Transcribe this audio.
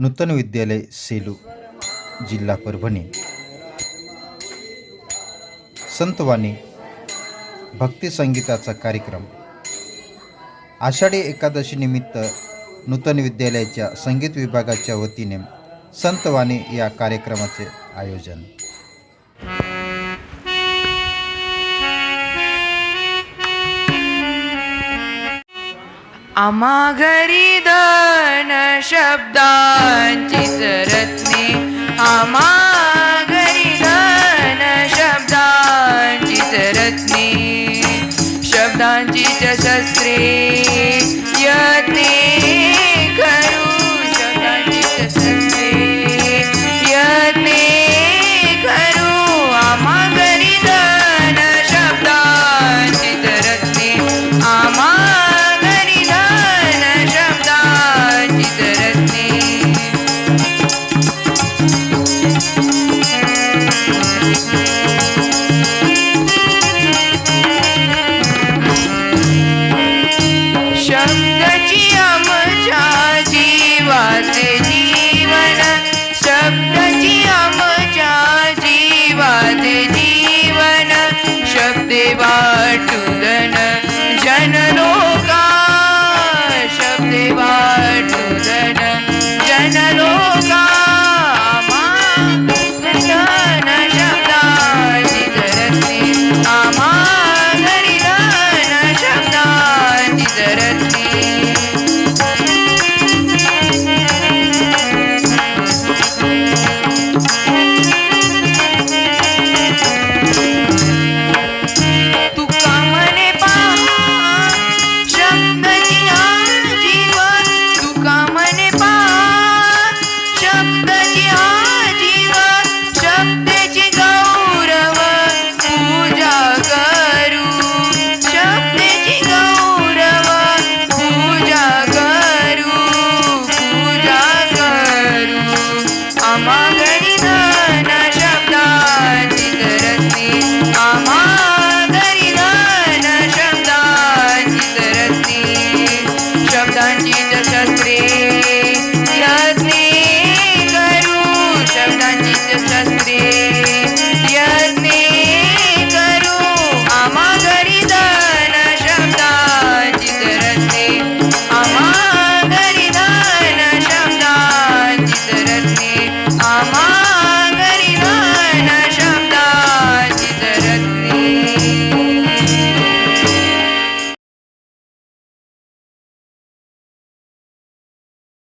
नूतन विद्यालय सेलू जिल्हा परभणी. संतवाणी भक्ती संगीताचा कार्यक्रम. आषाढी एकादशी निमित्त नूतन विद्यालयाच्या संगीत विभागाच्या वतीने संतवाणी या कार्यक्रमाचे आयोजन. आम्हा घरी शब्दाची रत्ने आम्हा घरी धन शब्दांचीच रत्ने शब्दांचीच शस्त्रे da